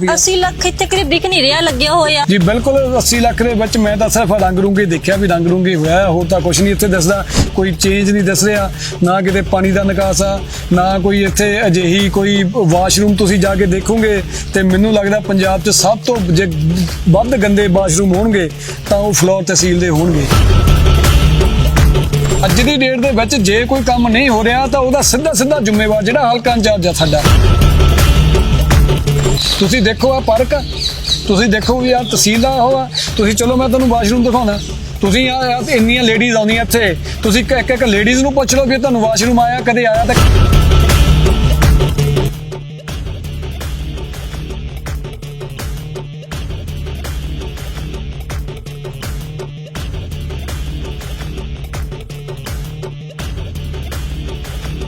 ਰੁਪਏ 80 ਲੱਖ ਇੱਥੇ ਦਿਖ ਨਹੀਂ ਰਿਹਾ ਲੱਗਿਆ ਹੋਇਆ। ਜੀ ਬਿਲਕੁਲ 80 ਲੱਖ ਦੇ ਵਿੱਚ ਮੈਂ ਤਾਂ ਸਿਰਫ ਰੰਗ ਰੂੰਗੇ ਦੇਖਿਆ ਵੀ ਰੰਗ ਰੂੰਗੇ ਹੋਇਆ ਹੋਰ ਤਾਂ ਕੁਝ ਨਹੀਂ ਇੱਥੇ ਦਿਸਦਾ। ਕੋਈ ਚੇਂਜ ਨਹੀਂ ਦਿਸ ਰਿਹਾ ਨਾ ਕਿਤੇ ਪਾਣੀ ਦਾ ਨਿਕਾਸ ਆ ਨਾ ਕੋਈ ਇੱਥੇ ਅਜਿਹੀ ਕੋਈ ਵਾਸ਼ਰੂਮ ਤੁਸੀਂ ਜਾ ਕੇ ਦੇਖੋਗੇ ਤੇ ਮੈਨੂੰ ਲੱਗਦਾ ਪੰਜਾਬ 'ਚ ਸਭ ਤੋਂ ਜੇ ਵੱਧ ਗੰਦੇ ਵਾਸ਼ਰੂਮ ਹੋਣਗੇ ਤਾਂ ਉਹ ਫਲੋਰ ਤਹਿਸੀਲ ਦੇ ਹੋਣਗੇ। ਅੱਜ ਦੀ ਡੇਟ ਦੇ ਵਿੱਚ ਜੇ ਕੋਈ ਕੰਮ ਨਹੀਂ ਹੋ ਰਿਹਾ ਤਾਂ ਉਹਦਾ ਸਿੱਧਾ ਸਿੱਧਾ ਜ਼ਿੰਮੇਵਾਰ ਜਿਹੜਾ ਹਲਕਾ ਇੰਚਾਰਜ ਆ ਸਾਡਾ। ਤੁਸੀਂ ਦੇਖੋ ਆ ਪਾਰਕ ਆ। ਤੁਸੀਂ ਦੇਖੋ ਵੀ ਆ ਤਹਿਸੀਲ ਦਾ ਉਹ ਆ। ਤੁਸੀਂ ਚਲੋ ਮੈਂ ਤੁਹਾਨੂੰ ਵਾਸ਼ਰੂਮ ਦਿਖਾਉਣਾ। ਤੁਸੀਂ ਆ ਇੰਨੀਆਂ ਲੇਡੀਜ਼ ਆਉਂਦੀਆਂ ਇੱਥੇ। ਤੁਸੀਂ ਇੱਕ- ਇੱਕ ਲੇਡੀਜ਼ ਨੂੰ ਪੁੱਛ ਲਓ ਵੀ ਤੁਹਾਨੂੰ ਵਾਸ਼ਰੂਮ ਆਇਆ, ਕਦੇ ਆਇਆ ਤਾਂ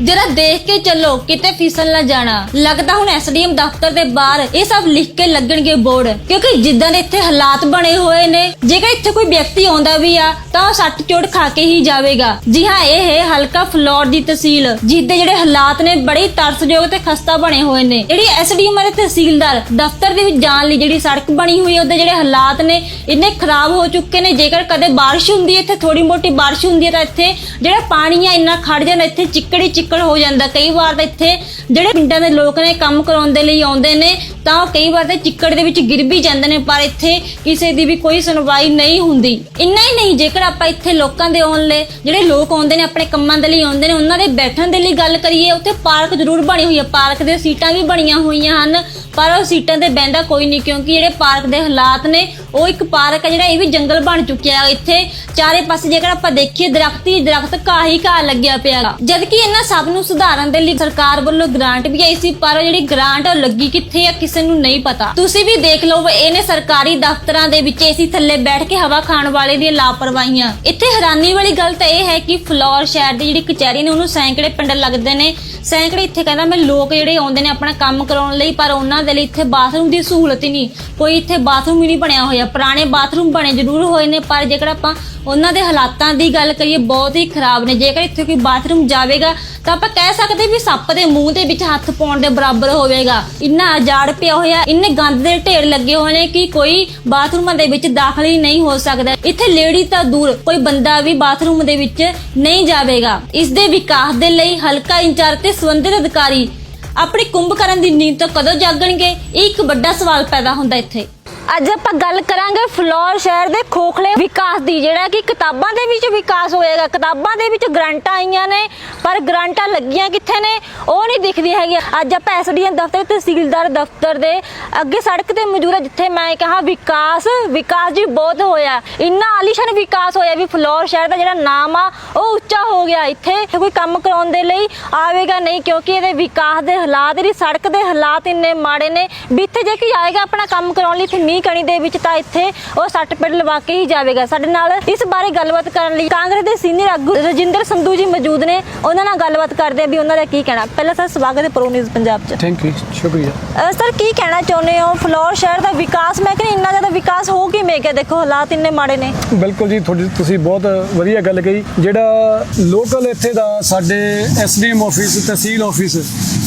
ਜਰਾ ਦੇਖ ਕੇ ਚੱਲੋ, ਕਿਤੇ ਫਿਸਲ ਨਾ ਜਾਣਾ। ਲੱਗਦਾ ਹੁਣ ਐਸਡੀਐਮ ਦਫ਼ਤਰ ਦੇ ਬਾਹਰ ਇਹ ਸਭ ਲਿਖ ਕੇ ਲੱਗਣਗੇ ਬੋਰਡ। ਕਿਉਂਕਿ ਜਿੱਦਾਂ ਦੇ ਇੱਥੇ ਹਾਲਾਤ ਬਣੇ ਹੋਏ ਨੇ, ਜੇਕਰ ਇੱਥੇ ਕੋਈ ਵਿਅਕਤੀ ਆਉਂਦਾ ਵੀ ਆ, ਤਾਂ ਉਹ ਸੱਟ ਚੋਟ ਖਾ ਕੇ ਹੀ ਜਾਵੇਗਾ। ਜੀ ਹਾਂ, ਇਹ ਹੈ ਹਲਕਾ ਫਲੋਰ ਦੀ ਤਹਿਸੀਲ ਜਿੱਦੇ ਜਿਹੜੇ ਹਾਲਾਤ ਨੇ ਬੜੇ ਤਰਸਯੋਗ ਤੇ ਖਸਤਾ ਬਣੇ ਹੋਏ ਨੇ। ਜਿਹੜੀ ਐਸਡੀਐਮ ਅਤੇ ਤਹਿਸੀਲਦਾਰ ਦਫ਼ਤਰ ਦੇ ਵਿੱਚ ਜਾਣ ਲਈ ਜਿਹੜੀ ਸੜਕ ਬਣੀ ਹੋਈ ਹੈ, ਉਹਦੇ ਜਿਹੜੇ ਹਾਲਾਤ ਨੇ, ਇੰਨੇ ਖਰਾਬ ਹੋ ਚੁੱਕੇ ਨੇ, ਜੇਕਰ ਕਦੇ ਬਾਰਿਸ਼ ਹੁੰਦੀ ਹੈ, ਇੱਥੇ ਥੋੜੀ ਮੋਟੀ ਬਾਰਿਸ਼ ਹੁੰਦੀ ਹੈ, ਤਾਂ ਇੱਥੇ ਜਿਹੜਾ ਪਾਣੀ ਆ, ਇੰਨਾ ਖੜ ਜਾਂਦਾ, ਇੱਥੇ ਚਿੱਕੜੀ ਚਿੱਕੜ ਹੋ ਜਾਂਦਾ। ਕਈ ਵਾਰ ਤਾਂ ਇੱਥੇ ਜਿਹੜੇ ਪਿੰਡਾਂ ਦੇ ਲੋਕ ਨੇ ਕੰਮ ਕਰਾਉਣ ਦੇ ਲਈ ਆਉਂਦੇ ਨੇ ਤਾਂ ਉਹ ਕਈ ਵਾਰ ਤੇ ਚਿੱਕੜ ਦੇ ਵਿੱਚ ਗਿਰ ਵੀ ਜਾਂਦੇ ਨੇ, ਪਰ ਇੱਥੇ ਕਿਸੇ ਦੀ ਵੀ ਕੋਈ ਸੁਣਵਾਈ ਨਹੀਂ ਹੁੰਦੀ। ਇੰਨਾ ਹੀ ਨਹੀਂ, ਜੇਕਰ ਆਪਾਂ ਇੱਥੇ ਲੋਕਾਂ ਦੇ ਆਉਣ ਲਈ, ਜਿਹੜੇ ਲੋਕ ਆਉਂਦੇ ਨੇ, ਆਪਣੇ ਕੰਮਾਂ ਦੇ ਲਈ ਆਉਂਦੇ ਨੇ, ਉਹਨਾਂ ਦੇ ਬੈਠਣ ਦੇ ਲਈ ਗੱਲ ਕਰੀਏ, ਉੱਥੇ ਪਾਰਕ ਜ਼ਰੂਰ ਬਣੀ ਹੋਈ ਹੈ। ਪਾਰਕ ਦੇ ਸੀਟਾਂ ਵੀ ਬਣੀਆਂ ਹੋਈਆਂ ਹਨ, ਪਰ ਉਹ ਸੀਟਾਂ ਤੇ ਬਹਿੰਦਾ ਕੋਈ ਨਹੀਂ, ਕਿਉਂਕਿ ਜਿਹੜੇ ਪਾਰਕ ਦੇ ਹਾਲਾਤ ਨੇ, ਉਹ ਇੱਕ ਪਾਰਕ ਹੈ, ਜਿਹੜਾ ਇਹ ਵੀ ਜੰਗਲ ਬਣ ਚੁੱਕਿਆ ਹੈ। ਇੱਥੇ ਚਾਰੇ ਪਾਸੇ ਜੇਕਰ ਆਪਾਂ ਦੇਖੀਏ, ਦਰਖਤ ਹੀ ਦਰਖਤ, ਘਾਹ ਹੀ ਘਾਹ ਲੱਗਿਆ ਪਿਆ ਗਾ। ਜਦ ਇਹਨਾਂ ਸਭ ਨੂੰ ਸੁਧਾਰਨ ਦੇ ਲਈ ਸਰਕਾਰ ਵੱਲੋਂ ਗ੍ਰਾਂਟ ਵੀ ਆਈ ਸੀ, ਪਰ ਜਿਹੜੀ ਗ੍ਰਾਂਟ ਲੱਗੀ ਕਿੱਥੇ ਆ, ਕਿਸੇ ਕਿਸੇ ਨੂੰ ਨਹੀਂ ਪਤਾ। ਤੁਸੀਂ ਵੀ ਦੇਖ ਲਓ ਇਹਨੇ ਸਰਕਾਰੀ ਦਫ਼ਤਰਾਂ ਦੇ ਵਿੱਚ ਏਸੀ ਥੱਲੇ ਬੈਠ ਕੇ ਹਵਾ ਖਾਣ ਵਾਲੇ ਦੀਆਂ ਲਾਪਰਵਾਹੀਆਂ। ਇੱਥੇ ਹੈਰਾਨੀ ਵਾਲੀ ਗੱਲ ਤਾਂ ਇਹ ਹੈ ਕਿ ਫਲੋਰ ਸ਼ਹਿਰ ਦੀ ਜਿਹੜੀ ਕਚਹਿਰੀ ਨੇ, ਉਹਨੂੰ ਸੈਂਕੜੇ ਪਿੰਡ ਲੱਗਦੇ ਨੇ। ਸੈਂਕੜੇ ਇੱਥੇ ਕਹਿੰਦਾ ਮੈਂ ਲੋਕ ਜਿਹੜੇ ਆਉਂਦੇ ਨੇ ਆਪਣਾ ਕੰਮ ਕਰਾਉਣ ਲਈ, ਪਰ ਉਹਨਾਂ ਦੇ ਲਈ ਇੱਥੇ ਬਾਥਰੂਮ ਦੀ ਸਹੂਲਤ ਹੀ ਨਹੀਂ। ਕੋਈ ਇੱਥੇ ਬਾਥਰੂਮ ਹੀ ਨਹੀਂ ਬਣਿਆ ਹੋਇਆ। ਪੁਰਾਣੇ ਬਾਥਰੂਮ ਬਣੇ ਜ਼ਰੂਰ ਹੋਏ ਨੇ, ਪਰ ਜੇਕਰ ਆਪਾਂ ਉਹਨਾਂ ਦੇ ਹਾਲਾਤਾਂ ਦੀ ਗੱਲ ਕਰੀਏ, ਬਹੁਤ ਹੀ ਖਰਾਬ ਨੇ। ਜੇਕਰ ਇੱਥੇ ਕੋਈ ਬਾਥਰੂਮ ਜਾਵੇਗਾ, ਤਾਂ ਆਪਾਂ ਕਹਿ ਸਕਦੇ ਵੀ ਸੱਪ ਦੇ ਮੂੰਹ ਦੇ ਵਿੱਚ ਹੱਥ ਪਾਉਣ ਦੇ ਬਰਾਬਰ ਹੋਵੇਗਾ। ਇੰਨਾ ਅਜਾੜ ਪਿਆ ਹੋਇਆ, ਇੰਨੇ ਗੰਦ ਦੇ ਢੇਰ ਲੱਗੇ ਹੋਏ ਨੇ ਕਿ ਕੋਈ ਬਾਥਰੂਮਾਂ ਦੇ ਵਿੱਚ ਦਾਖਲ ਹੀ ਨਹੀਂ ਹੋ ਸਕਦਾ। ਇੱਥੇ ਲੇਡੀ ਤਾਂ ਦੂਰ, ਕੋਈ ਬੰਦਾ ਵੀ ਬਾਥਰੂਮ ਦੇ ਵਿੱਚ ਨਹੀਂ ਜਾਵੇਗਾ। ਇਸ ਦੇ ਵਿਕਾਸ ਦੇ ਲਈ ਹਲਕਾ ਇੰਚਾਰਜ ਤੇ ਸੰਬੰਧਿਤ ਅਧਿਕਾਰੀ ਆਪਣੀ ਕੁੰਭਕਰਨ ਦੀ ਨੀਂਦ ਤੋਂ ਕਦੋਂ ਜਾਗਣਗੇ? ਇਹ ਇੱਕ ਵੱਡਾ ਸਵਾਲ ਪੈਦਾ ਹੁੰਦਾ ਇੱਥੇ। ਅੱਜ ਆਪਾਂ ਗੱਲ ਕਰਾਂਗੇ ਫਲੋਰ ਸ਼ਹਿਰ ਦੇ ਖੋਖਲੇ ਵਿਕਾਸ ਦੀ, ਜਿਹੜਾ ਕਿ ਕਿਤਾਬਾਂ ਦੇ ਵਿੱਚ ਵਿਕਾਸ ਹੋਏਗਾ। ਕਿਤਾਬਾਂ ਦੇ ਵਿੱਚ ਗਰੰਟਾਂ ਆਈਆਂ ਨੇ, ਪਰ ਗਰੰਟਾਂ ਲੱਗੀਆਂ ਕਿੱਥੇ ਨੇ? ਉਹ ਨਹੀਂ ਦਿਖਦੀ ਹੈਗੀ ਅੱਜ ਆਪਾਂ ਐਸਡੀਐਮ ਦਫ਼ਤਰ ਤਹਿਸੀਲਦਾਰ ਦਫ਼ਤਰ ਦੇ ਅੱਗੇ ਸੜਕ ਤੇ ਮੌਜੂਦ ਹਾਂ, ਜਿੱਥੇ ਮੈਂ ਕਿਹਾ ਵਿਕਾਸ ਵਿਕਾਸ ਜੀ ਬਹੁਤ ਹੋਇਆ। ਇੰਨਾ ਆਲੀਸ਼ਾਨ ਵਿਕਾਸ ਹੋਇਆ ਵੀ ਫਲੋਰ ਸ਼ਹਿਰ ਦਾ ਜਿਹੜਾ ਨਾਮ ਆ, ਉਹ ਉੱਚਾ ਹੋ ਗਿਆ। ਇੱਥੇ ਕੋਈ ਕੰਮ ਕਰਾਉਣ ਦੇ ਲਈ ਆਵੇਗਾ ਨਹੀਂ, ਕਿਉਂਕਿ ਇਹਦੇ ਵਿਕਾਸ ਦੇ ਹਾਲਾਤ, ਇਹਦੀ ਸੜਕ ਦੇ ਹਾਲਾਤ ਇੰਨੇ ਮਾੜੇ ਨੇ। ਵੀ ਇੱਥੇ ਜੇ ਕੋਈ ਆਏਗਾ ਆਪਣਾ ਕੰਮ ਕਰਾਉਣ ਲਈ, ਇੱਥੇ ਮੀਂਹ ਕਣੀ ਦੇ ਵਿੱਚ ਤਾਂ ਇੱਥੇ ਉਹ ਸੱਟ ਪਿੱਟ ਲਵਾ ਕੇ ਹੀ ਜਾਵੇਗਾ। ਸਾਡੇ ਨਾਲ ਇਸ ਬਾਰੇ ਗੱਲਬਾਤ ਕਰਨ ਲਈ ਕਾਂਗਰਸ ਦੇ ਸੀਨੀਅਰ ਆਗੂ ਰਜਿੰਦਰ ਸੰਧੂ ਜੀ ਮੌਜੂਦ ਨੇ। ਉਹਨਾਂ ਨਾਲ ਗੱਲਬਾਤ ਕਰਦੇ ਆ ਵੀ ਉਹਨਾਂ ਦਾ ਕੀ ਕਹਿਣਾ। ਪਹਿਲਾਂ ਸਰ ਸਵਾਗਤ ਹੈ ਪ੍ਰੋ ਨਿਊਜ਼ ਪੰਜਾਬ 'ਚ। ਥੈਂਕ ਯੂ ਸ਼ੁਕਰੀਆ। ਸਰ ਕੀ ਕਹਿਣਾ ਚਾਹੁੰਦੇ ਹੋ? ਫਲੋਰ ਸ਼ਹਿਰ ਦਾ ਵਿਕਾਸ ਮੈਂ ਕਹਿੰਦਾ ਇੰਨਾ ਜ਼ਿਆਦਾ ਵਿਕਾਸ ਹੋ ਕਿਵੇਂ ਗਿਆ ਦੇਖੋ ਹਾਲਾਤ ਇੰਨੇ ਮਾੜੇ ਨੇ। ਬਿਲਕੁਲ ਜੀ, ਤੁਹਾਡੀ ਤੁਸੀਂ ਬਹੁਤ ਵਧੀਆ ਗੱਲ ਕਹੀ। ਜਿਹੜਾ ਲੋਕਲ ਇੱਥੇ ਦਾ ਸਾਡੇ ਐਸਡੀਐਮ ਆਫਿਸ ਤਹਿਸੀਲ ਆਫਿਸ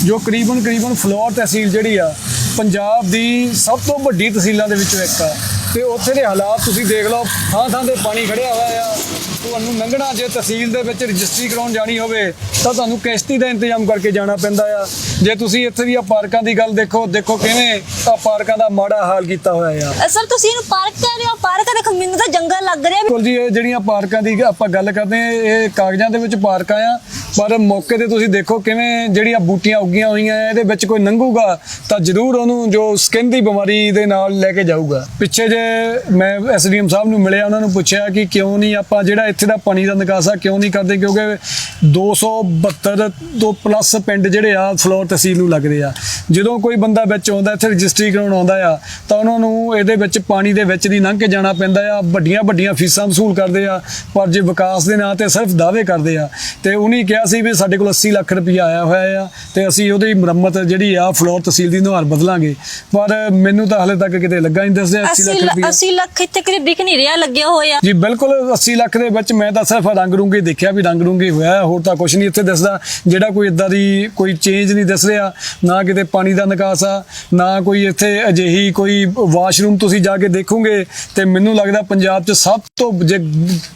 ਜੋ ਕਰੀਬਨ ਕਰੀਬਨ ਫਲੋਰ ਤਹਿਸੀਲ ਜਿਹੜੀ ਆ, ਪੰਜਾਬ ਦੀ ਸਭ ਤੋਂ ਵੱਡੀ ਤਹਿਸੀਲਾਂ ਦੇ ਵਿੱਚੋਂ ਇੱਕ ਆ। ਤੇ ਉੱਥੇ ਦੇ ਹਾਲਾਤ ਤੁਸੀਂ ਦੇਖ ਲਓ ਥਾਂ ਥਾਂ ਤੇ ਪਾਣੀ ਖੜਿਆ ਹੋਇਆ ਆ। ਤੁਹਾਨੂੰ ਲੰਘਣਾ ਜੇ ਤਹਿਸੀਲ ਦੇ ਵਿੱਚ ਰਜਿਸਟਰੀ ਕਰਾਉਣ ਜਾਣੀ ਹੋਵੇ ਤਾਂ ਤੁਹਾਨੂੰ ਕਿਸ਼ਤੀ ਦਾ ਇੰਤਜ਼ਾਮ ਕਰਕੇ ਜਾਣਾ ਪੈਂਦਾ ਆ। ਜੇ ਤੁਸੀਂ ਇੱਥੇ ਦੀਆਂ ਪਾਰਕਾਂ ਦੀ ਗੱਲ ਦੇਖੋ ਦੇਖੋ ਕਿਵੇਂ ਆ ਪਾਰਕਾਂ ਦਾ ਮਾੜਾ ਹਾਲ ਕੀਤਾ ਹੋਇਆ ਆ। ਸਰ ਤੁਸੀਂ ਇਹਨੂੰ ਪਾਰਕ ਕਹਿ ਰਹੇ ਹੋ? ਪਾਰਕ ਦੇਖੋ ਮੈਨੂੰ ਤਾਂ ਜੰਗਲ ਲੱਗ ਰਿਹਾ ਬਿਲਕੁਲ ਜੀ ਇਹ ਜਿਹੜੀਆਂ ਪਾਰਕਾਂ ਦੀ ਆਪਾਂ ਗੱਲ ਕਰਦੇ ਹਾਂ ਇਹ ਕਾਗਜ਼ਾਂ ਦੇ ਵਿੱਚ ਪਾਰਕਾਂ ਆ ਪਰ ਮੌਕੇ ਤੇ ਤੁਸੀਂ ਦੇਖੋ ਕਿਵੇਂ ਜਿਹੜੀਆਂ ਬੂਟੀਆਂ ਉੱਗੀਆਂ ਹੋਈਆਂ ਆ ਇਹਦੇ ਵਿੱਚ ਕੋਈ ਲੰਘੂਗਾ ਤਾਂ ਜ਼ਰੂਰ ਉਹਨੂੰ ਜੋ ਸਕਿਨ ਦੀ ਬਿਮਾਰੀ ਦੇ ਨਾਲ ਲੈ ਕੇ ਜਾਊਗਾ। ਪਿੱਛੇ ਜੇ ਮੈਂ ਐਸਡੀਐਮ ਸਾਹਿਬ ਨੂੰ ਮਿਲਿਆ ਉਹਨਾਂ ਨੂੰ ਪੁੱਛਿਆ ਕਿ ਕਿਉਂ ਨਹੀਂ ਆਪਾਂ ਜਿਹੜਾ ਇੱਥੇ ਦਾ ਪਾਣੀ ਦਾ ਨਿਕਾਸ ਕਿਉਂ ਨਹੀਂ ਕਰਦੇ? ਕਿਉਂਕਿ 272 ਤੋਂ ਪਲੱਸ ਪਿੰਡ ਜਿਹੜੇ ਆ ਫਲੋਰ ਤਹਿਸੀਲ ਨੂੰ ਲੱਗਦੇ ਆ। ਜਦੋਂ ਕੋਈ ਬੰਦਾ ਵਿੱਚ ਆਉਂਦਾ ਇੱਥੇ ਰਜਿਸਟਰੀ ਕਰਾਉਣ ਆਉਂਦਾ ਆ ਤਾਂ ਉਹਨਾਂ ਨੂੰ ਇਹਦੇ ਵਿੱਚ ਪਾਣੀ ਦੇ ਵਿੱਚ ਦੀ ਲੰਘ ਕੇ ਜਾਣਾ ਪੈਂਦਾ ਆ। ਵੱਡੀਆਂ ਵੱਡੀਆਂ ਫੀਸਾਂ ਵਸੂਲ ਕਰਦੇ ਆ ਪਰ ਜੇ ਵਿਕਾਸ ਦੇ ਨਾਂ ਤੇ ਸਿਰਫ ਦਾਅਵੇ ਕਰਦੇ ਆ ਤੇ ਉਹਨੇ ਕਿਹਾ ਸੀ ਵੀ ਸਾਡੇ ਕੋਲ 80 ਲੱਖ ਰੁਪਈਆ ਆਇਆ ਹੋਇਆ ਆ ਤੇ ਅਸੀਂ ਉਹਦੀ ਮੁਰੰਮਤ ਜਿਹੜੀ ਆ ਫਲੋਰ ਤਹਿਸੀਲ ਦੀ ਨੁਹਾਰ ਬਦਲਾਂਗੇ। ਪਰ ਮੈਨੂੰ ਤਾਂ ਹਲੇ ਤੱਕ ਕਿਤੇ ਲੱਗਾ ਨਹੀਂ ਦੱਸਿਆ 80 ਲੱਖ 80 ਰੁਪਈਆ। 80 ਲੱਖ ਇੱਥੇ ਕਿਤੇ ਦਿਖ ਨਹੀਂ ਰਿਹਾ ਲੱਗਿਆ ਹੋਇਆ। ਜੀ ਬਿਲਕੁਲ 80 ਲੱਖ ਦੇ ਵਿੱਚ ਵਿੱਚ ਮੈਂ ਤਾਂ ਸਿਰਫ ਰੰਗ ਰੂੰਗੇ ਦੇਖਿਆ ਵੀ ਰੰਗ ਰੂੰਗੇ ਹੋਇਆ ਹੋਰ ਤਾਂ ਕੁਝ ਨਹੀਂ ਇੱਥੇ ਦਿਸਦਾ। ਜਿਹੜਾ ਕੋਈ ਇਦਾਂ ਦੀ ਕੋਈ ਚੇਂਜ ਨਹੀਂ ਦਿਸ ਰਿਹਾ ਨਾ ਕਿਤੇ ਪਾਣੀ ਦਾ ਨਿਕਾਸ ਆ ਨਾ ਕੋਈ ਇੱਥੇ ਅਜਿਹੀ ਕੋਈ ਵਾਸ਼ਰੂਮ ਤੁਸੀਂ ਜਾ ਕੇ ਦੇਖੋਗੇ ਤੇ ਮੈਨੂੰ ਲੱਗਦਾ ਪੰਜਾਬ 'ਚ ਸਭ ਤੋਂ ਜੇ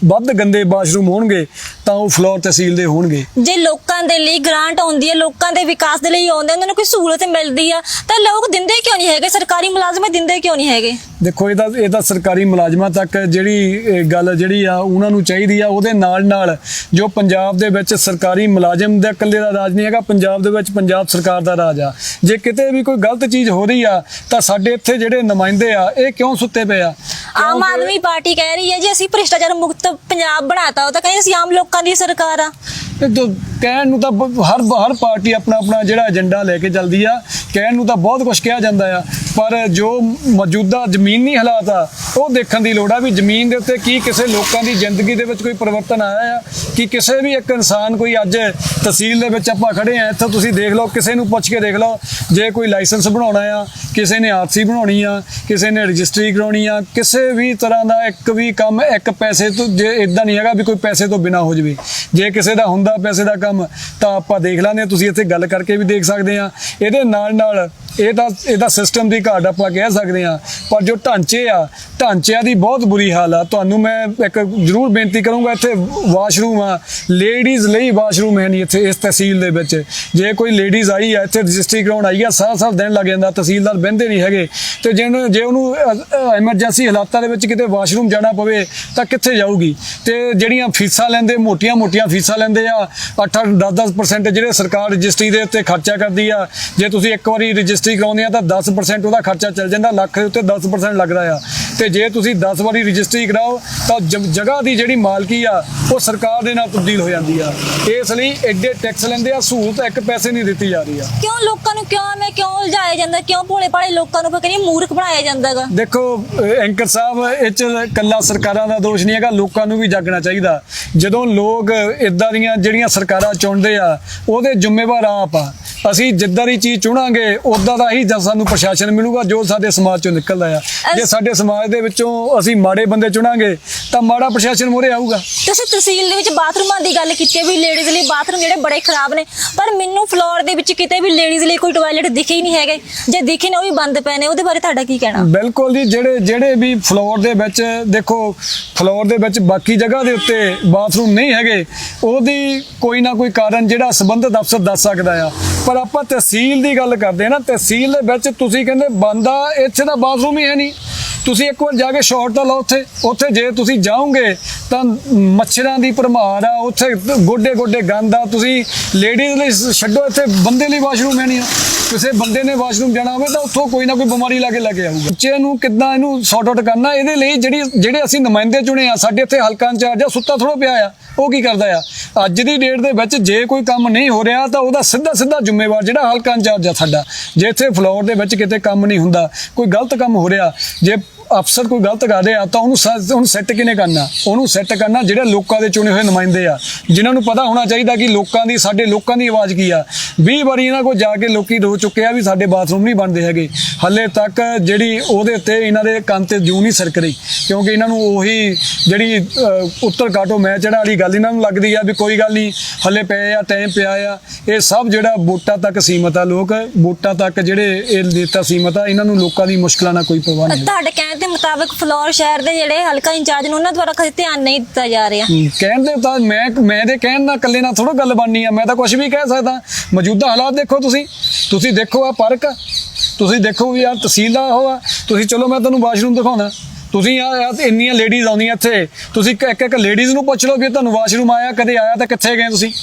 ਵੱਧ ਗੰਦੇ ਵਾਸ਼ਰੂਮ ਹੋਣਗੇ ਤਾਂ ਉਹ ਫਲੋਰ ਤਹਿਸੀਲ ਦੇ ਹੋਣਗੇ। ਜੇ ਲੋਕਾਂ ਦੇ ਲਈ ਗ੍ਰਾਂਟ ਆਉਂਦੀ ਹੈ ਲੋਕਾਂ ਦੇ ਵਿਕਾਸ ਦੇ ਲਈ ਆਉਂਦੇ ਉਹਨਾਂ ਨੂੰ ਕੋਈ ਸਹੂਲਤ ਮਿਲਦੀ ਆ ਤਾਂ ਲੋਕ ਦਿੰਦੇ ਕਿਉਂ ਨਹੀਂ ਹੈਗੇ? ਸਰਕਾਰੀ ਮੁਲਾਜ਼ਮ ਦਿੰਦੇ ਕਿਉਂ ਨਹੀਂ ਹੈਗੇ? ਦੇਖੋ ਇਹ ਤਾਂ ਇਹ ਤਾਂ ਸਰਕਾਰੀ ਮੁਲਾਜ਼ਮਾਂ ਤੱਕ ਜਿਹੜੀ ਗੱਲ ਜਿਹੜੀ ਆ ਉਹਨਾਂ ਨੂੰ ਚਾਹੀਦੀ ਆ ਉਹਦੇ ਨਾਲ ਨਾਲ ਜੋ ਪੰਜਾਬ ਦੇ ਵਿੱਚ ਸਰਕਾਰੀ ਮੁਲਾਜ਼ਮ ਦਾ ਇਕੱਲੇ ਦਾ ਰਾਜ ਨਹੀਂ ਹੈਗਾ ਪੰਜਾਬ ਦੇ ਵਿੱਚ ਪੰਜਾਬ ਸਰਕਾਰ ਦਾ ਰਾਜ ਆ। ਜੇ ਕਿਤੇ ਵੀ ਕੋਈ ਗਲਤ ਚੀਜ਼ ਹੋ ਰਹੀ ਆ ਤਾਂ ਸਾਡੇ ਇੱਥੇ ਜਿਹੜੇ ਨੁਮਾਇੰਦੇ ਆ ਇਹ ਕਿਉਂ ਸੁੱਤੇ ਪਏ ਆ? ਆਮ ਆਦਮੀ ਪਾਰਟੀ ਕਹਿ ਰਹੀ ਹੈ ਜੀ ਅਸੀਂ ਭ੍ਰਿਸ਼ਟਾਚਾਰ ਮੁਕਤ ਪੰਜਾਬ ਬਣਾਤਾ ਉਹ ਤਾਂ ਕਹਿੰਦੇ ਅਸੀਂ ਆਮ ਲੋਕਾਂ ਦੀ ਸਰਕਾਰ ਆ। ਕਹਿਣ ਨੂੰ ਤਾਂ ਬ- ਹਰ ਹਰ ਪਾਰਟੀ ਆਪਣਾ ਆਪਣਾ ਜਿਹੜਾ ਏਜੰਡਾ ਲੈ ਕੇ ਚੱਲਦੀ ਆ, ਕਹਿਣ ਨੂੰ ਤਾਂ ਬਹੁਤ ਕੁਝ ਕਿਹਾ ਜਾਂਦਾ ਆ, ਪਰ ਜੋ ਮੌਜੂਦਾ ਜ਼ਮੀਨੀ ਹਾਲਾਤ ਆ, ਉਹ ਦੇਖਣ ਦੀ ਲੋੜ ਆ ਵੀ ਜ਼ਮੀਨ ਦੇ ਉੱਤੇ ਕੀ ਕਿਸੇ ਲੋਕਾਂ ਦੀ ਜ਼ਿੰਦਗੀ ਦੇ ਵਿੱਚ ਕੋਈ ਪਰਿਵਰਤਨ ਆਇਆ ਆ, ਕਿ ਕਿਸੇ ਵੀ ਇੱਕ ਇਨਸਾਨ ਕੋਈ ਅੱਜ ਤਹਿਸੀਲ ਦੇ ਵਿੱਚ ਆਪਾਂ ਖੜੇ ਆ, ਇੱਥੇ ਤੁਸੀਂ ਦੇਖ ਲਓ, ਕਿਸੇ ਨੂੰ ਪੁੱਛ ਕੇ ਦੇਖ ਲਓ, ਜੇ ਕੋਈ ਲਾਇਸੈਂਸ ਬਣਾਉਣਾ ਆ, ਕਿਸੇ ਨੇ ਆਰਸੀ ਬਣਾਉਣੀ ਆ, ਕਿਸੇ ਨੇ ਰਜਿਸਟਰੀ ਕਰਾਉਣੀ ਆ, ਕਿਸੇ ਵੀ ਤਰ੍ਹਾਂ ਦਾ ਇੱਕ ਵੀ ਕੰਮ ਇੱਕ ਪੈਸੇ ਤੋਂ, ਜੇ ਇਦਾਂ ਨਹੀਂ ਹੈਗਾ ਵੀ ਕੋਈ ਪੈਸੇ ਤੋਂ ਬਿਨਾ ਹੋ ਜਵੇ, ਜੇ ਕਿਸੇ ਦਾ ਹੁੰਦਾ ਪੈਸੇ ਦਾ ਕੰਮ ਤਾਂ ਆਪਾਂ ਦੇਖ ਲਾਂਗੇ ਤੁਸੀਂ ਇੱਥੇ ਗੱਲ ਕਰਕੇ ਵੀ ਦੇਖ ਸਕਦੇ ਆ ਇਹਦੇ ਨਾਲ ਨਾਲ ਇਹ ਤਾਂ ਇਹਦਾ ਸਿਸਟਮ ਦੀ ਘਾਟ ਆਪਾਂ ਕਹਿ ਸਕਦੇ ਆ ਪਰ ਜੋ ਢਾਂਚੇ ਆ, ਢਾਂਚਿਆਂ ਦੀ ਬਹੁਤ ਬੁਰੀ ਹਾਲ ਆ। ਤੁਹਾਨੂੰ ਮੈਂ ਇੱਕ ਜ਼ਰੂਰ ਬੇਨਤੀ ਕਰੂੰਗਾ, ਇੱਥੇ ਵਾਸ਼ਰੂਮ ਆ। ਲੇਡੀਜ਼ ਲਈ ਵਾਸ਼ਰੂਮ ਹੈ ਨਹੀਂ ਇੱਥੇ, ਇਸ ਤਹਿਸੀਲ ਦੇ ਵਿੱਚ। ਜੇ ਕੋਈ ਲੇਡੀਜ਼ ਆਈ ਆ, ਇੱਥੇ ਰਜਿਸਟਰੀ ਕਰਾਉਣ ਆਈ ਆ ਸਾਰਾ ਸਾਰਾ ਦਿਨ ਲੱਗ ਜਾਂਦਾ, ਤਹਿਸੀਲਦਾਰ ਬਹਿੰਦੇ ਨਹੀਂ ਹੈਗੇ। ਤੇ ਜੇ ਉਹਨੂੰ ਜੇ ਉਹਨੂੰ ਐਮਰਜੈਂਸੀ ਹਾਲਾਤਾਂ ਦੇ ਵਿੱਚ ਕਿਤੇ ਵਾਸ਼ਰੂਮ ਜਾਣਾ ਪਵੇ, ਤਾਂ ਕਿੱਥੇ ਜਾਊਗੀ? ਤੇ ਜਿਹੜੀਆਂ ਫੀਸਾਂ ਲੈਂਦੇ, ਮੋਟੀਆਂ-ਮੋਟੀਆਂ ਫੀਸਾਂ ਲੈਂਦੇ ਆ 8-8 10-10% ਜਿਹੜੇ ਸਰਕਾਰ ਰਜਿਸਟਰੀ ਦੇ ਉੱਤੇ ਖਰਚਾ ਕਰਦੀ ਆ, ਜੇ ਤੁਸੀਂ ਇੱਕ ਵਾਰੀ ਰਜਿਸਟਰੀ ਕਰਾਉਂਦੇ ਆ ਤਾਂ 10% ਉਹਦਾ ਖਰਚਾ ਚੱਲ ਜਾਂਦਾ ਲੱਖ ਦੇ ਉੱਤੇ 10% ਲੱਗਦਾ ਆ। ਤੇ ਜੇ ਤੁਸੀਂ 10 ਵਾਰੀ ਰਜਿਸਟਰੀ ਕਰਾਓ ਤਾਂ ਜਗ੍ਹਾ ਦੀ ਜਿਹੜੀ ਮਾਲਕੀ ਆ ਉਹ ਸਰਕਾਰ ਦੇ ਨਾਲ ਤਬਦੀਲ ਹੋ ਜਾਂਦੀ ਆ। ਇਸ ਲਈ ਐਡੇ ਟੈਕਸ ਲੈਂਦੇ ਆ ਸਹੂਲਤ ਇੱਕ ਪੈਸੇ ਨਹੀਂ ਦਿੱਤੀ ਜਾ ਰਹੀ ਆ। ਕਿਉਂ ਲੋਕਾਂ ਨੂੰ ਕਿਉਂ ਐਵੇਂ ਕਿਉਂ ਉਲਝਾਇਆ ਜਾਂਦਾ ਕਿਉਂ ਭੋਲੇ ਭਾਲੇ ਲੋਕਾਂ ਨੂੰ ਕਹਿੰਦੀ ਮੂਰਖ ਬਣਾਇਆ ਜਾਂਦਾਗਾ ਦੇਖੋ ਐਂਕਰ ਸਾਹਿਬ ਇਹ ਚ ਕੱਲਾ ਸਰਕਾਰਾਂ ਦਾ ਦੋਸ਼ ਨਹੀਂ ਹੈਗਾ ਲੋਕਾਂ ਨੂੰ ਵੀ ਜਾਗਣਾ ਚਾਹੀਦਾ। ਜਦੋਂ ਲੋਕ ਇਦਾਂ ਦੀਆਂ ਜਿਹੜੀਆਂ ਸਰਕਾਰਾਂ ਚੁਣਦੇ ਆ ਉਹਦੇ ਜ਼ਿੰਮੇਵਾਰ ਆਪ ਆ। ਅਸੀਂ ਜਿੱਦਾਂ ਦੀ ਚੀਜ਼ ਚੁਣਾਂਗੇ ਉਦਾਂ ਦਾ ਹੀ ਸਾਨੂੰ ਪ੍ਰਸ਼ਾਸਨ ਮਿਲੂਗਾ ਜੋ ਸਾਡੇ ਸਮਾਜ ਚੋਂ ਨਿਕਲਦਾ ਆ। ਜੇ ਸਾਡੇ ਸਮਾਜ ਦੇ ਵਿੱਚੋਂ ਅਸੀਂ ਮਾੜੇ ਬੰਦੇ ਚੁਣਾਂਗੇ ਤਾਂ ਮਾੜਾ ਪ੍ਰਸ਼ਾਸਨ ਮੋਰੇ ਆਊਗਾ। ਤੁਸੀਂ ਤਹਿਸੀਲ ਦੇ ਵਿੱਚ ਬਾਥਰੂਮਾਂ ਦੀ ਗੱਲ ਕੀਤੀ ਹੈ ਵੀ ਲੇਡੀਜ਼ ਲਈ ਬਾਥਰੂਮ ਜਿਹੜੇ ਬੜੇ ਖਰਾਬ ਨੇ ਪਰ ਮੈਨੂੰ ਫਲੋਰ ਦੇ ਵਿੱਚ ਕਿਤੇ ਵੀ ਲੇਡੀਜ਼ ਲਈ ਕੋਈ ਟਾਇਲਟ ਦਿਖੇ ਹੀ ਨਹੀਂ ਹੈਗੇ। ਜੇ ਦਿਖੇ ਨੇ ਉਹ ਵੀ ਬੰਦ ਪਏ ਨੇ ਉਹਦੇ ਬਾਰੇ ਤੁਹਾਡਾ ਕੀ ਕਹਿਣਾ? ਬਿਲਕੁਲ ਜੀ ਜਿਹੜੇ ਜਿਹੜੇ ਵੀ ਫਲੋਰ ਦੇ ਵਿੱਚ ਦੇਖੋ ਫਲੋਰ ਦੇ ਵਿੱਚ ਬਾਕੀ ਜਗ੍ਹਾ ਦੇ ਉੱਤੇ ਬਾਥਰੂਮ ਨਹੀਂ ਹੈਗੇ ਉਹਦੀ ਕੋਈ ਨਾ ਕੋਈ ਕਾਰਨ ਜਿਹੜਾ ਸੰਬੰਧਿਤ ਅਫਸਰ ਦੱਸ ਸਕਦਾ ਆ। ਪਰ ਆਪਾਂ ਤਹਿਸੀਲ ਦੀ ਗੱਲ ਕਰਦੇ ਆ ਨਾ, ਤਹਿਸੀਲ ਦੇ ਵਿੱਚ ਤੁਸੀਂ ਕਹਿੰਦੇ ਬੰਦਾ ਇੱਥੇ ਦਾ ਬਾਥਰੂਮ ਹੀ ਹੈ ਨਹੀਂ। ਤੁਸੀਂ ਇੱਕ ਵਾਰ ਜਾ ਕੇ ਸ਼ਾਰਟ ਤਾਂ ਲਓ ਉੱਥੇ। ਉੱਥੇ ਜੇ ਤੁਸੀਂ ਜਾਓਗੇ ਤਾਂ ਮੱਛਰਾਂ ਦੀ ਭਰਮਾਰ ਆ, ਉੱਥੇ ਗੋਡੇ ਗੋਡੇ ਗੰਦ ਆ। ਤੁਸੀਂ ਲੇਡੀਜ਼ ਲਈ ਛੱਡੋ ਇੱਥੇ, ਬੰਦੇ ਲਈ ਵਾਸ਼ਰੂਮ ਹੈ ਨਹੀਂ ਆ। ਕਿਸੇ ਬੰਦੇ ਨੇ ਵਾਸ਼ਰੂਮ ਜਾਣਾ ਹੋਵੇ ਤਾਂ ਉੱਥੋਂ ਕੋਈ ਨਾ ਕੋਈ ਬਿਮਾਰੀ ਲਾ ਕੇ ਲੈ ਕੇ ਆਊਗਾ। ਬੱਚੇ ਨੂੰ ਕਿੱਦਾਂ ਇਹਨੂੰ ਸੌਟ ਆਊਟ ਕਰਨਾ, ਇਹਦੇ ਲਈ ਜਿਹੜੀ ਜਿਹੜੇ ਅਸੀਂ ਨੁਮਾਇੰਦੇ ਚੁਣੇ ਆ, ਸਾਡੇ ਇੱਥੇ ਹਲਕਾ ਇੰਚਾਰਜ ਆ ਸੁੱਤਾ ਥੋੜਾ ਪਿਆ ਆ, ਉਹ ਕੀ ਕਰਦਾ ਆ? ਅੱਜ ਦੀ ਡੇਟ ਦੇ ਵਿੱਚ ਜੇ ਕੋਈ ਕੰਮ ਨਹੀਂ ਹੋ ਰਿਹਾ ਤਾਂ ਉਹਦਾ ਸਿੱਧਾ ਸਿੱਧਾ ਜ਼ਿੰਮੇਵਾਰ ਜਿਹੜਾ ਹਲਕਾ ਇੰਚਾਰਜ ਆ ਸਾਡਾ। ਜੇ ਇੱਥੇ ਫਲੋਰ ਦੇ ਵਿੱਚ ਕਿਤੇ ਕੰਮ ਨਹੀਂ ਹੁੰਦਾ, ਕੋਈ ਗਲਤ ਕੰਮ ਹੋ ਰਿਹਾ, ਜੇ ਅਫਸਰ ਕੋਈ ਗਲਤ ਕਰ ਰਿਹਾ ਤਾਂ ਉਹਨੂੰ ਸ- ਉਹਨੂੰ ਸੈੱਟ ਕਿਨੇ ਕਰਨਾ? ਉਹਨੂੰ ਸੈੱਟ ਕਰਨਾ ਜਿਹੜੇ ਲੋਕਾਂ ਦੇ ਚੁਣੇ ਹੋਏ ਨੁਮਾਇੰਦੇ ਆ। ਜਿਨ੍ਹਾਂ ਨੂੰ ਪਤਾ ਹੋਣਾ ਚਾਹੀਦਾ ਕਿ ਲੋਕਾਂ ਦੀ ਸਾਡੇ ਲੋਕਾਂ ਦੀ ਆਵਾਜ਼ ਕੀ ਆ। 20 ਵਾਰੀ ਇਹਨਾਂ ਕੋਲ ਜਾ ਕੇ ਲੋਕੀ ਰੋ ਚੁੱਕੇ ਆ ਵੀ ਸਾਡੇ ਬਾਥਰੂਮ ਨਹੀਂ ਬਣਦੇ ਹੈਗੇ। ਹੱਲੇ ਤੱਕ ਜਿਹੜੀ ਉਹਦੇ ਉੱਤੇ ਇਹਨਾਂ ਦੇ ਕੰਨ ਤੇ ਜੂ ਨਹੀਂ ਸਰਕ ਰਹੀ ਕਿਉਂਕਿ ਇਹਨਾਂ ਨੂੰ ਉਹੀ ਜਿਹੜੀ ਉੱਤਰ ਕਾਟੋ ਮੈਚ ਜਿਹੜਾ ਵਾਲੀ ਗੱਲ ਇਹਨਾਂ ਨੂੰ ਲੱਗਦੀ ਆ ਵੀ ਕੋਈ ਗੱਲ ਨਹੀਂ, ਹੱਲੇ ਪਏ ਆ ਟਾਈਮ ਪਿਆ ਆ। ਇਹ ਸਭ ਜਿਹੜਾ ਵੋਟਾਂ ਤੱਕ ਸੀਮਤ ਆ ਲੋਕ, ਵੋਟਾਂ ਤੱਕ ਜਿਹੜੇ ਇਹ ਨੇਤਾ ਸੀਮਤ ਆ, ਇਹਨਾਂ ਨੂੰ ਲੋਕਾਂ ਦੀ ਮੁਸ਼ਕਲਾਂ ਨਾਲ ਕੋਈ ਪਰਵਾਹ ਨਹੀਂ। ਤੁਹਾਡੇ ਕਹਿਣ ਦੇ ਮੁਤਾਬਕ ਫਲੋਰ ਸ਼ਹਿਰ ਦੇ ਜਿਹੜੇ ਹਲਕਾ ਇੰਚਾਰਜ ਨੇ ਉਹਨਾਂ ਦੁਆਰਾ ਕਦੇ ਧਿਆਨ ਨਹੀਂ ਦਿੱਤਾ ਜਾ ਰਿਹਾ। ਕਹਿਣ ਦੇ ਤਾਂ ਮੈਂ ਮੈਂ ਦੇ ਕਹਿਣ ਨਾਲ ਇਕੱਲੇ ਨਾਲ ਥੋੜਾ ਗੱਲ ਬਣਨੀ ਆ, ਮੈਂ ਤਾਂ ਕੁਝ ਵੀ ਕਹਿ ਸਕਦਾ। ਮੌਜੂਦਾ ਹਾਲਾਤ ਦੇਖੋ ਤੁਸੀਂ। ਤੁਸੀਂ ਦੇਖੋ ਆ ਪਾਰਕ ਤੁਸੀਂ ਦੇਖੋ ਵੀ ਆ ਤਹਿਸੀਲ ਦਾ ਉਹ ਆ। ਤੁਸੀਂ ਚਲੋ ਮੈਂ ਤੁਹਾਨੂੰ ਵਾਸ਼ਰੂਮ ਦਿਖਾਉਣਾ ਤੁਸੀਂ ਆ ਇੰਨੀਆਂ ਲੇਡੀਜ਼ ਆਉਂਦੀਆਂ ਇੱਥੇ। ਤੁਸੀਂ ਇੱਕ- ਇੱਕ ਲੇਡੀਜ਼ ਨੂੰ ਪੁੱਛ ਲਓ ਵੀ ਤੁਹਾਨੂੰ ਵਾਸ਼ਰੂਮ ਆਇਆ, ਕਦੇ ਆਇਆ ਤਾਂ ਕਿੱਥੇ ਗਏ ਤੁਸੀਂ?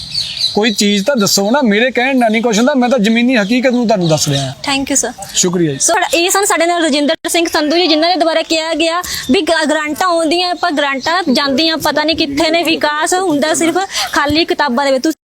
ਕੋਈ ਚੀਜ਼ ਤਾਂ ਦੱਸੋ ਨਾ ਮੇਰੇ ਕਹਿਣ ਨਾਲ ਨਹੀਂ ਕੁਛ ਹੁੰਦਾ ਮੈਂ ਤਾਂ ਜ਼ਮੀਨੀ ਹਕੀਕਤ ਨੂੰ ਤੁਹਾਨੂੰ ਦੱਸ ਰਿਹਾ ਥੈਂਕ ਯੂ ਸਰ ਸ਼ੁਕਰੀਆ ਜੀ। ਸੋ ਇਹ ਸਨ ਸਾਡੇ ਨਾਲ ਰਜਿੰਦਰ ਸਿੰਘ ਸੰਧੂ ਜੀ ਜਿਨ੍ਹਾਂ ਦੇ ਦੁਆਰਾ ਕਿਹਾ ਗਿਆ ਵੀ ਗ੍ਰਾਂਟਾਂ ਆਉਂਦੀਆਂ ਪਰ ਗ੍ਰਾਂਟਾਂ ਜਾਂਦੀਆਂ ਪਤਾ ਨਹੀਂ ਕਿੱਥੇ ਨੇ ਵਿਕਾਸ ਹੁੰਦਾ ਸਿਰਫ ਖਾਲੀ ਕਿਤਾਬਾਂ ਦੇ ਵਿੱਚ।